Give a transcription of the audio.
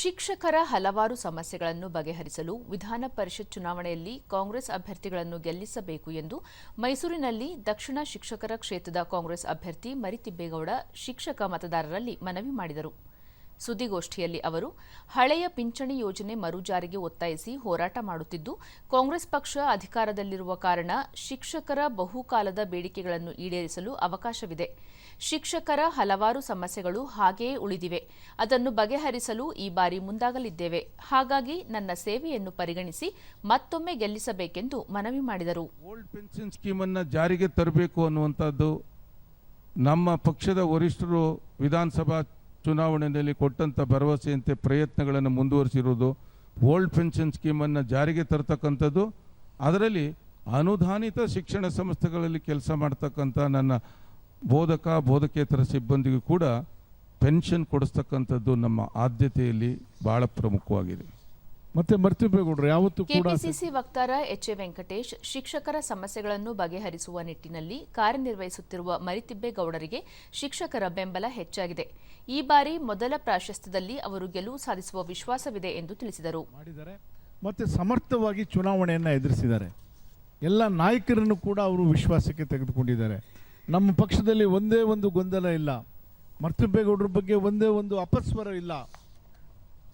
ಶಿಕ್ಷಕರ ಹಲವಾರು ಸಮಸ್ಯೆಗಳನ್ನು ಬಗೆಹರಿಸಲು ವಿಧಾನ ಪರಿಷತ್ ಚುನಾವಣೆಯಲ್ಲಿ ಕಾಂಗ್ರೆಸ್ ಅಭ್ಯರ್ಥಿಗಳನ್ನು ಗೆಲ್ಲಿಸಬೇಕು ಎಂದು ಮೈಸೂರಿನಲ್ಲಿ ದಕ್ಷಿಣ ಶಿಕ್ಷಕರ ಕ್ಷೇತ್ರದ ಕಾಂಗ್ರೆಸ್ ಅಭ್ಯರ್ಥಿ ಮರಿತಿಬ್ಬೇಗೌಡ ಶಿಕ್ಷಕ ಮತದಾರರಲ್ಲಿ ಮನವಿ ಮಾಡಿದರು. ಸುದ್ದಿಗೋಷ್ಠಿಯಲ್ಲಿ ಅವರು, ಹಳೆಯ ಪಿಂಚಣಿ ಯೋಜನೆ ಮರುಜಾರಿಗೆ ಒತ್ತಾಯಿಸಿ ಹೋರಾಟ ಮಾಡುತ್ತಿದ್ದು, ಕಾಂಗ್ರೆಸ್ ಪಕ್ಷ ಅಧಿಕಾರದಲ್ಲಿರುವ ಕಾರಣ ಶಿಕ್ಷಕರ ಬಹುಕಾಲದ ಬೇಡಿಕೆಗಳನ್ನು ಈಡೇರಿಸಲು ಅವಕಾಶವಿದೆ. ಶಿಕ್ಷಕರ ಹಲವಾರು ಸಮಸ್ಯೆಗಳು ಹಾಗೆಯೇ ಉಳಿದಿವೆ. ಅದನ್ನು ಬಗೆಹರಿಸಲು ಈ ಬಾರಿ ಮುಂದಾಗಲಿದ್ದೇವೆ. ಹಾಗಾಗಿ ನನ್ನ ಸೇವೆಯನ್ನು ಪರಿಗಣಿಸಿ ಮತ್ತೊಮ್ಮೆ ಗೆಲ್ಲಿಸಬೇಕೆಂದು ಮನವಿ ಮಾಡಿದರು. ಓಲ್ಡ್ ಪೆನ್ಷನ್ ಸ್ಕೀಮನ್ನು ಜಾರಿಗೆ ತರಬೇಕು ಅನ್ನುವಂಥದ್ದು ನಮ್ಮ ಪಕ್ಷದ ವರಿಷ್ಠರು ವಿಧಾನಸಭಾ ಚುನಾವಣೆಯಲ್ಲಿ ಕೊಟ್ಟಂಥ ಭರವಸೆಯಂತೆ ಪ್ರಯತ್ನಗಳನ್ನು ಮುಂದುವರಿಸಿರುವುದು ಓಲ್ಡ್ ಪೆನ್ಷನ್ ಸ್ಕೀಮನ್ನು ಜಾರಿಗೆ ತರ್ತಕ್ಕಂಥದ್ದು, ಅದರಲ್ಲಿ ಅನುದಾನಿತ ಶಿಕ್ಷಣ ಸಂಸ್ಥೆಗಳಲ್ಲಿ ಕೆಲಸ ಮಾಡ್ತಕ್ಕಂಥ ನನ್ನ ಬೋಧಕ, ಬೋಧಕೇತರ ಸಿಬ್ಬಂದಿಗೂ ಕೂಡ ಪೆನ್ಷನ್ ಕೊಡಿಸ್ತಕ್ಕಂಥದ್ದು ನಮ್ಮ ಆದ್ಯತೆಯಲ್ಲಿ ಭಾಳ ಪ್ರಮುಖವಾಗಿದೆ. ಮತ್ತೆ ಯಾವತ್ತು ಯಾವತ್ತೂ ಕೂಡ ಕೆಪಿಸಿಸಿ ವಕ್ತಾರ ಎಚ್ ಎ ವೆಂಕಟೇಶ್ ಶಿಕ್ಷಕರ ಸಮಸ್ಯೆಗಳನ್ನು ಬಗೆಹರಿಸುವ ನಿಟ್ಟಿನಲ್ಲಿ ಕಾರ್ಯನಿರ್ವಹಿಸುತ್ತಿರುವ ಮರಿತಿಬ್ಬೇಗೌಡರಿಗೆ ಶಿಕ್ಷಕರ ಬೆಂಬಲ ಹೆಚ್ಚಾಗಿದೆ. ಈ ಬಾರಿ ಮೊದಲ ಪ್ರಾಶಸ್ತ್ಯದಲ್ಲಿ ಅವರು ಗೆಲುವು ಸಾಧಿಸುವ ವಿಶ್ವಾಸವಿದೆ ಎಂದು ತಿಳಿಸಿದರು. ಮತ್ತೆ ಸಮರ್ಥವಾಗಿ ಚುನಾವಣೆಯನ್ನು ಎದುರಿಸಿದ್ದಾರೆ. ಎಲ್ಲ ನಾಯಕರನ್ನು ಕೂಡ ಅವರು ವಿಶ್ವಾಸಕ್ಕೆ ತೆಗೆದುಕೊಂಡಿದ್ದಾರೆ. ನಮ್ಮ ಪಕ್ಷದಲ್ಲಿ ಒಂದೇ ಒಂದು ಗೊಂದಲ ಇಲ್ಲ. ಮರ್ತಿಬ್ಬೇಗೌಡರ ಬಗ್ಗೆ ಒಂದೇ ಒಂದು ಅಪಸ್ವರ ಇಲ್ಲ.